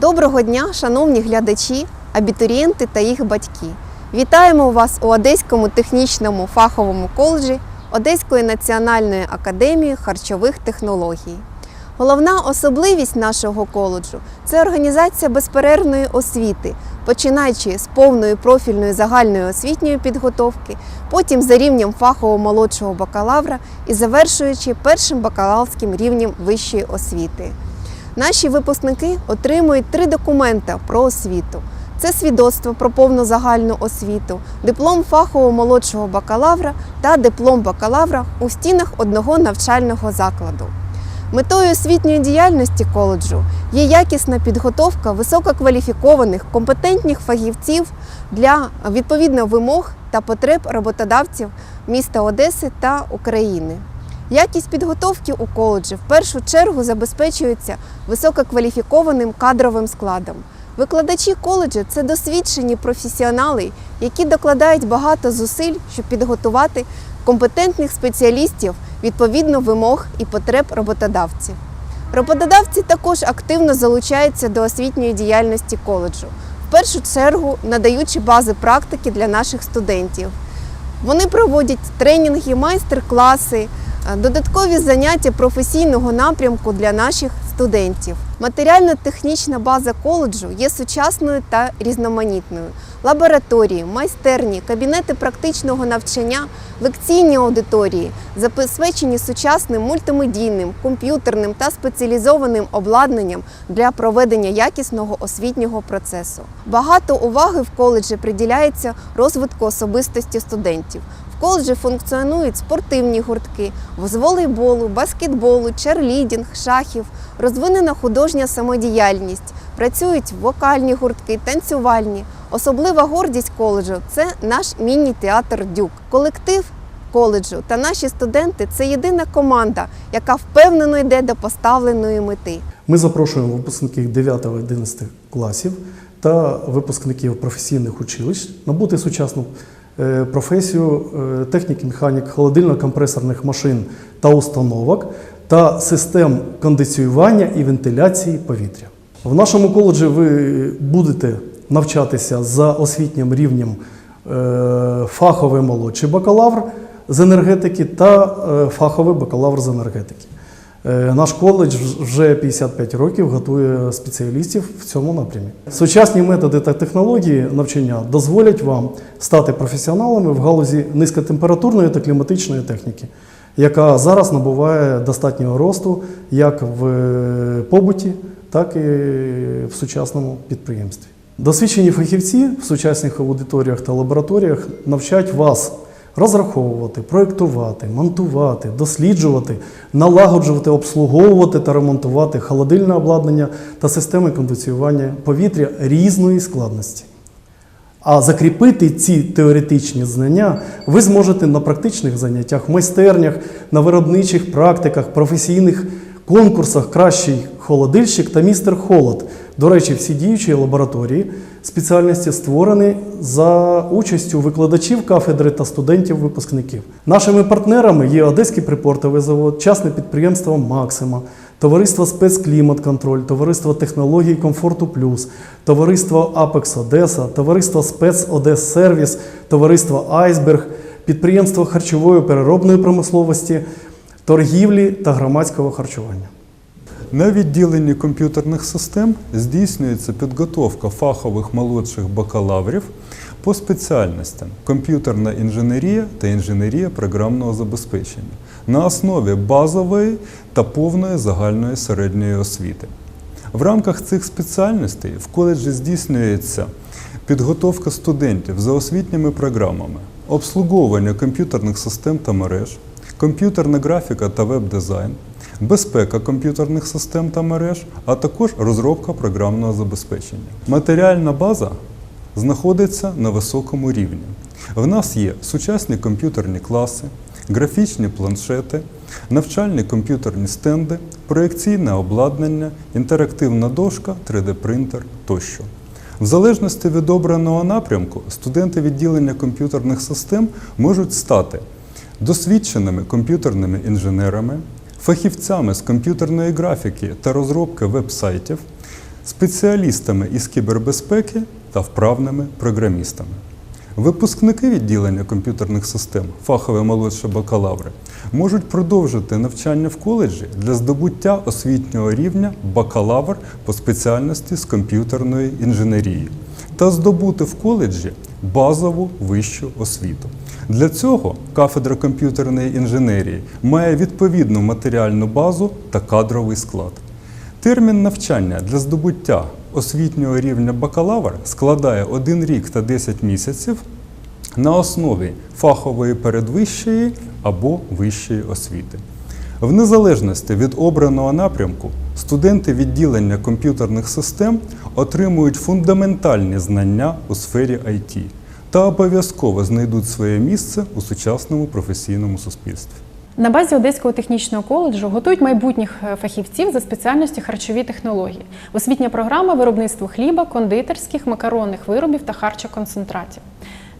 Доброго дня, шановні глядачі, абітурієнти та їх батьки. Вітаємо вас у Одеському технічному фаховому коледжі Одеської національної академії харчових технологій. Головна особливість нашого коледжу це організація безперервної освіти, починаючи з повної профільної загальної освітньої підготовки, потім за рівнем фахового молодшого бакалавра і завершуючи першим бакалаврським рівнем вищої освіти. Наші випускники отримують три документа про освіту: це свідоцтво про повну загальну освіту, диплом фахового молодшого бакалавра та диплом бакалавра у стінах одного навчального закладу. Метою освітньої діяльності коледжу є якісна підготовка висококваліфікованих компетентних фахівців для відповідно вимог та потреб роботодавців міста Одеси та України. Якість підготовки у коледжі в першу чергу забезпечується висококваліфікованим кадровим складом. Викладачі коледжу це досвідчені професіонали, які докладають багато зусиль, щоб підготувати компетентних спеціалістів відповідно вимог і потреб роботодавців. Роботодавці також активно залучаються до освітньої діяльності коледжу, в першу чергу надаючи бази практики для наших студентів. Вони проводять тренінги, майстер-класи, додаткові заняття професійного напрямку для наших студентів. Матеріально-технічна база коледжу є сучасною та різноманітною. Лабораторії, майстерні, кабінети практичного навчання, лекційні аудиторії забезпечені сучасним мультимедійним, комп'ютерним та спеціалізованим обладнанням для проведення якісного освітнього процесу. Багато уваги в коледжі приділяється розвитку особистості студентів. В коледжі функціонують спортивні гуртки з волейболу, баскетболу, черлідінг, шахів, розвинена художня самодіяльність, працюють вокальні гуртки, танцювальні. Особлива гордість коледжу це наш міні-театр Дюк. Колектив коледжу та наші студенти це єдина команда, яка впевнено йде до поставленої мети. Ми запрошуємо випускників 9-11 класів та випускників професійних училищ набути сучасну е, професію е, техніки механік холодильно-компресорних машин та установок та систем кондиціювання і вентиляції повітря. В нашому коледжі ви будете навчатися за освітнім рівнем е, фаховий молодший бакалавр з енергетики та е, фаховий бакалавр з енергетики. Е, Наш коледж вже 55 років готує спеціалістів в цьому напрямі. Сучасні методи та технології навчання дозволять вам стати професіоналами в галузі низькотемпературної та кліматичної техніки, яка зараз набуває достатнього росту як в побуті, так і в сучасному підприємстві. Досвідчені фахівці в сучасних аудиторіях та лабораторіях навчать вас розраховувати, проєктувати, монтувати, досліджувати, налагоджувати, обслуговувати та ремонтувати холодильне обладнання та системи кондиціювання повітря різної складності. А закріпити ці теоретичні знання ви зможете на практичних заняттях, майстернях, на виробничих практиках, професійних конкурсах Кращий холодильщик та містер Холод. До речі, всі діючі лабораторії спеціальності створені за участю викладачів кафедри та студентів-випускників. Нашими партнерами є Одеський припортовий завод, частне підприємство Максима, товариство Спецклімат-контроль, товариство технологій Комфорту Плюс, товариство Апекс Одеса, товариство Спец Одес Сервіс, товариство Айсберг, підприємство харчової переробної промисловості, торгівлі та громадського харчування. На відділенні комп'ютерних систем здійснюється підготовка фахових молодших бакалаврів по спеціальностям комп'ютерна інженерія та інженерія програмного забезпечення на основі базової та повної загальної середньої освіти. В рамках цих спеціальностей в коледжі здійснюється підготовка студентів за освітніми програмами, обслуговування комп'ютерних систем та мереж, комп'ютерна графіка та веб-дизайн, безпека комп'ютерних систем та мереж, а також розробка програмного забезпечення. Матеріальна база знаходиться на високому рівні. В нас є сучасні комп'ютерні класи, графічні планшети, навчальні комп'ютерні стенди, проєкційне обладнання, інтерактивна дошка, 3D-принтер тощо. В залежності від обраного напрямку, студенти відділення комп'ютерних систем можуть стати досвідченими комп'ютерними інженерами, фахівцями з комп'ютерної графіки та розробки веб-сайтів, спеціалістами із кібербезпеки та вправними програмістами. Випускники відділення комп'ютерних систем, фахові молодші бакалаври, можуть продовжити навчання в коледжі для здобуття освітнього рівня бакалавр по спеціальності з комп'ютерної інженерії та здобути в коледжі базову вищу освіту. Для цього кафедра комп'ютерної інженерії має відповідну матеріальну базу та кадровий склад. Термін навчання для здобуття освітнього рівня бакалавр складає 1 рік та 10 місяців на основі фахової передвищої або вищої освіти. В незалежності від обраного напрямку студенти відділення комп'ютерних систем отримують фундаментальні знання у сфері IT та обов'язково знайдуть своє місце у сучасному професійному суспільстві. На базі Одеського технічного коледжу готують майбутніх е, фахівців за спеціальністю харчові технології. Освітня програма виробництво хліба, кондитерських, макаронних виробів та харчоконцентратів.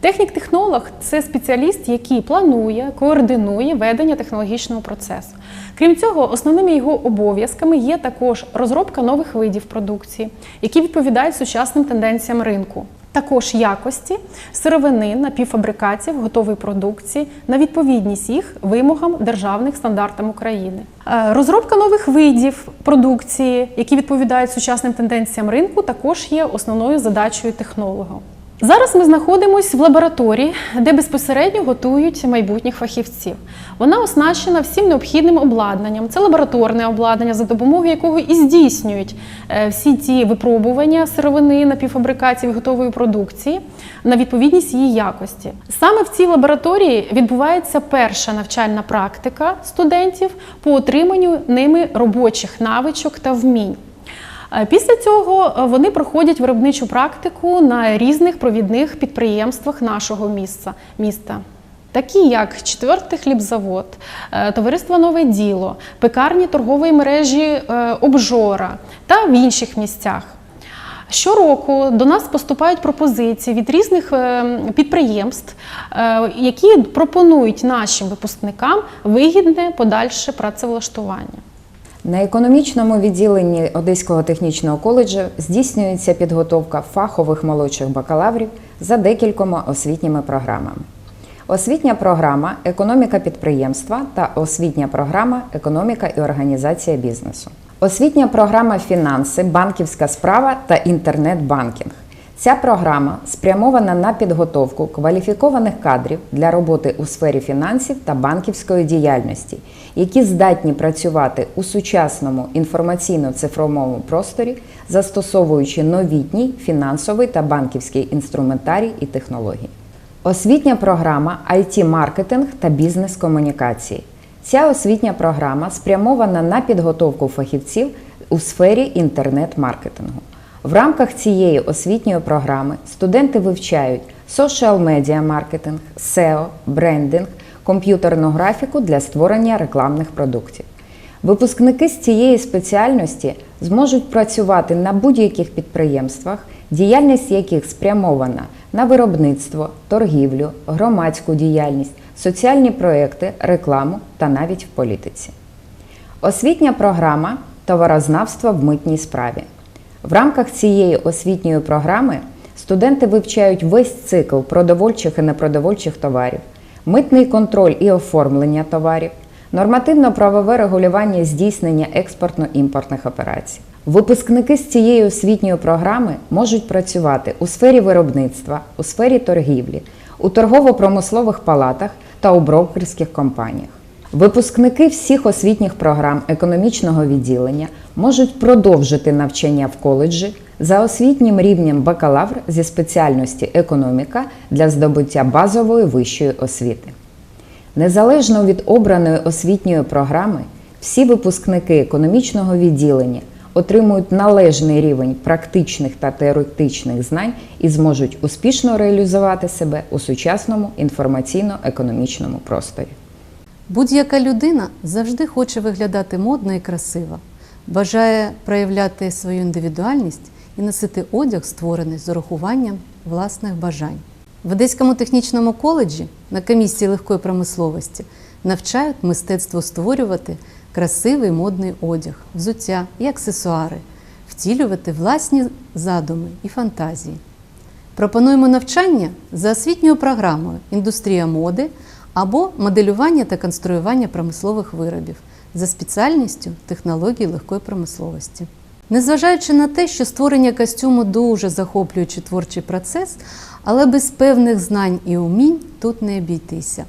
Технік-технолог це спеціаліст, який планує, координує ведення технологічного процесу. Крім цього, основними його обов'язками є також розробка нових видів продукції, які відповідають сучасним тенденціям ринку. Також якості сировини, напівфабрикатів, готової продукції на відповідність їх вимогам державних стандартам України. Е, Розробка нових видів продукції, які відповідають сучасним тенденціям ринку, також є основною задачею технолога. Зараз ми знаходимося в лабораторії, де безпосередньо готують майбутніх фахівців. Вона оснащена всім необхідним обладнанням. Це лабораторне обладнання, за допомогою якого і здійснюють е, всі ті випробування сировини, напівфабрикатів, готової продукції на відповідність її якості. Саме в цій лабораторії відбувається перша навчальна практика студентів по отриманню ними робочих навичок та вмінь. Після цього е, вони проходять виробничу практику на різних провідних підприємствах нашого міста. міста. Такі як четвертий хлібзавод, е, товариство Нове діло, пекарні торгової мережі е, Обжора та в інших місцях. Щороку до нас поступають пропозиції від різних підприємств, які пропонують нашим випускникам вигідне подальше працевлаштування. На економічному відділенні Одеського технічного коледжу здійснюється підготовка фахових молодших бакалаврів за декількома освітніми програмами. Освітня програма Економіка підприємства та освітня програма Економіка і організація бізнесу. Освітня програма Фінанси, банківська справа та інтернет-банкінг. Ця програма спрямована на підготовку кваліфікованих кадрів для роботи у сфері фінансів та банківської діяльності, які здатні працювати у сучасному інформаційно-цифровому просторі, застосовуючи новітній фінансовий та банківський інструментарій і технології. Освітня програма IT-маркетинг та бізнес-комунікації. Ця освітня програма спрямована на підготовку фахівців у сфері інтернет-маркетингу. В рамках цієї освітньої програми студенти вивчають media маркетинг, SEO, брендинг, комп'ютерну графіку для створення рекламних продуктів. Випускники з цієї спеціальності зможуть працювати на будь-яких підприємствах, діяльність яких спрямована на виробництво, торгівлю, громадську діяльність, соціальні проекти, рекламу та навіть в політиці. Освітня програма Товарознавство в митній справі. В рамках цієї освітньої програми студенти вивчають весь цикл продовольчих і непродовольчих товарів, митний контроль і оформлення товарів, нормативно-правове регулювання здійснення експортно-імпортних операцій. Випускники з цієї освітньої програми можуть працювати у сфері виробництва, у сфері торгівлі, у торгово-промислових палатах та у брокерських компаніях. Випускники всіх освітніх програм економічного відділення можуть продовжити навчання в коледжі за освітнім рівнем бакалавр зі спеціальності економіка для здобуття базової вищої освіти. Незалежно від обраної освітньої програми, всі випускники економічного відділення отримують належний рівень практичних та теоретичних знань і зможуть успішно реалізувати себе у сучасному інформаційно-економічному просторі. Будь-яка людина завжди хоче виглядати модно і красиво, бажає проявляти свою індивідуальність і носити одяг, створений з урахуванням власних бажань. В Одеському технічному коледжі на комісії легкої промисловості навчають мистецтво створювати красивий модний одяг, взуття і аксесуари. Втілювати власні задуми і фантазії. Пропонуємо навчання за освітньою програмою Індустрія моди або моделювання та конструювання промислових виробів за спеціальністю технології легкої промисловості. Незважаючи на те, що створення костюму дуже захоплюючий творчий процес, але без певних знань і умінь тут не обійтися,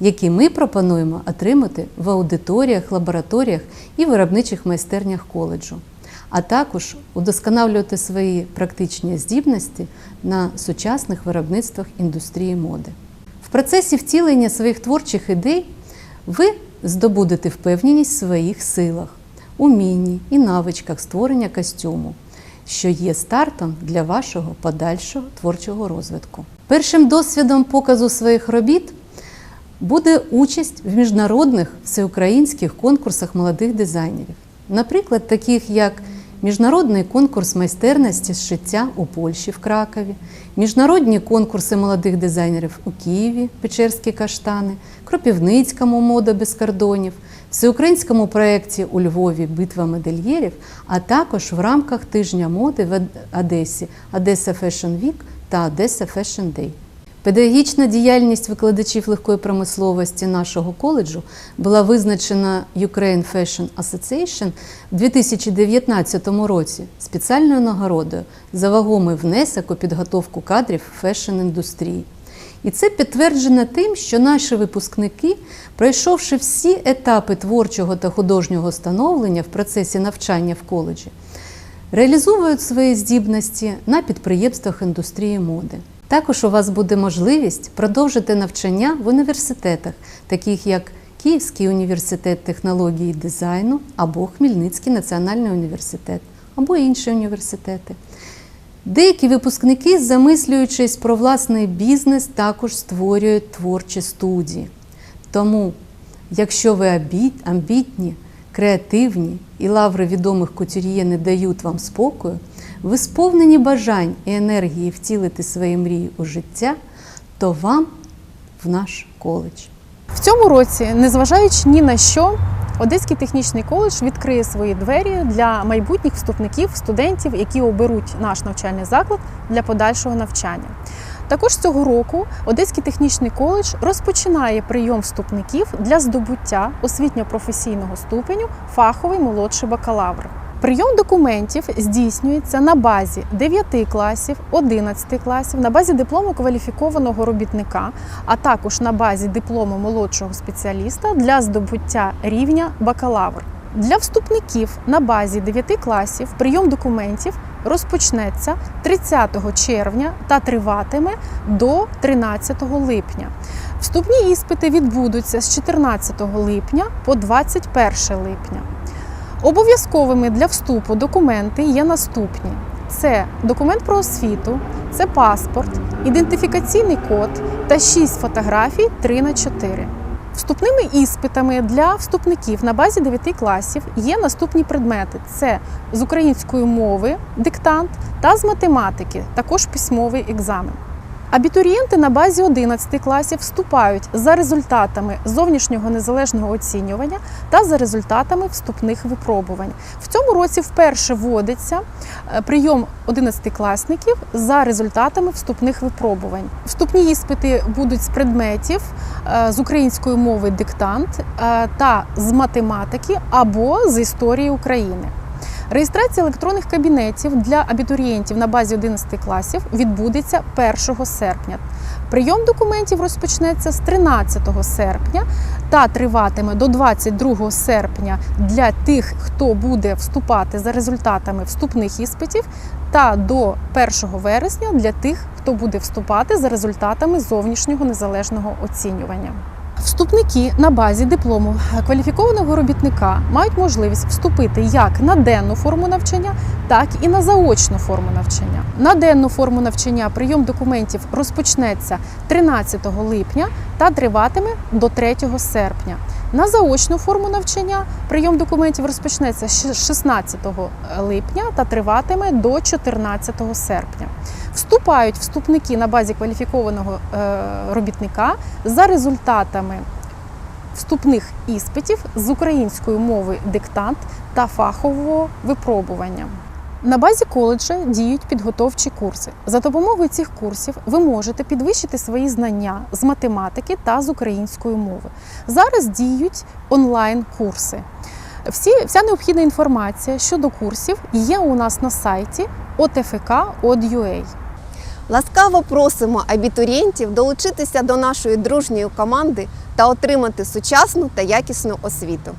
які ми пропонуємо отримати в аудиторіях, лабораторіях і виробничих майстернях коледжу, а також удосконалювати свої практичні здібності на сучасних виробництвах індустрії моди. В процесі втілення своїх творчих ідей ви здобудете впевненість в своїх силах, умінні і навичках створення костюму, що є стартом для вашого подальшого творчого розвитку. Першим досвідом показу своїх робіт буде участь в міжнародних всеукраїнських конкурсах молодих дизайнерів, наприклад, таких як Міжнародний конкурс майстерності з шиття у Польщі в Кракові, міжнародні конкурси молодих дизайнерів у Києві, Печерські каштани, Кропівницькому мода без кордонів, всеукраїнському проєкті у Львові Битва модельєрів, а також в рамках тижня моди в Одесі. Одеса Fashion Week та Одеса Fashion Day. Педагогічна діяльність викладачів легкої промисловості нашого коледжу була визначена Ukraine Fashion Association в 2019 році спеціальною нагородою за вагомий внесок у підготовку кадрів фешн-індустрії. І це підтверджено тим, що наші випускники, пройшовши всі етапи творчого та художнього становлення в процесі навчання в коледжі, реалізовують свої здібності на підприємствах індустрії моди. Також у вас буде можливість продовжити навчання в університетах, таких як Київський університет технології і дизайну або Хмельницький національний університет, або інші університети. Деякі випускники, замислюючись про власний бізнес, також створюють творчі студії. Тому, якщо ви амбітні, креативні і лаври відомих кутюр'є не дають вам спокою, ви сповнені бажань і енергії втілити свої мрії у життя, то вам в наш коледж. В цьому році, незважаючи ні на що, Одеський технічний коледж відкриє свої двері для майбутніх вступників, студентів, які оберуть наш навчальний заклад для подальшого навчання. Також цього року Одеський технічний коледж розпочинає прийом вступників для здобуття освітньо-професійного ступеню фаховий молодший бакалавр. Прийом документів здійснюється на базі 9 класів, 11 класів, на базі диплому кваліфікованого робітника, а також на базі диплому молодшого спеціаліста для здобуття рівня бакалавр. Для вступників на базі 9 класів прийом документів розпочнеться 30 червня та триватиме до 13 липня. Вступні іспити відбудуться з 14 липня по 21 липня. Обов'язковими для вступу документи є наступні: це документ про освіту, це паспорт, ідентифікаційний код та 6 фотографій 3 на 4. Вступними іспитами для вступників на базі 9 класів є наступні предмети: це з української мови, диктант та з математики, також письмовий екзамен. Абітурієнти на базі 11 класів вступають за результатами зовнішнього незалежного оцінювання та за результатами вступних випробувань. В цьому році вперше вводиться е, прийом 11-класників за результатами вступних випробувань. Вступні іспити будуть з предметів е, з української мови диктант е, та з математики або з історії України. Реєстрація електронних кабінетів для абітурієнтів на базі 11 класів відбудеться 1 серпня. Прийом документів розпочнеться з 13 серпня та триватиме до 22 серпня для тих, хто буде вступати за результатами вступних іспитів, та до 1 вересня для тих, хто буде вступати за результатами зовнішнього незалежного оцінювання. Вступники на базі диплому кваліфікованого робітника мають можливість вступити як на денну форму навчання, так і на заочну форму навчання. На денну форму навчання прийом документів розпочнеться 13 липня та триватиме до 3 серпня. На заочну форму навчання прийом документів розпочнеться 16 липня та триватиме до 14 серпня. Вступають вступники на базі кваліфікованого е, робітника за результатами вступних іспитів з української мови диктант та фахового випробування. На базі коледжа діють підготовчі курси. За допомогою цих курсів ви можете підвищити свої знання з математики та з української мови. Зараз діють онлайн-курси. Всі, вся необхідна інформація щодо курсів є у нас на сайті otfk.od.ua. Ласкаво просимо абітурієнтів долучитися до нашої дружньої команди та отримати сучасну та якісну освіту.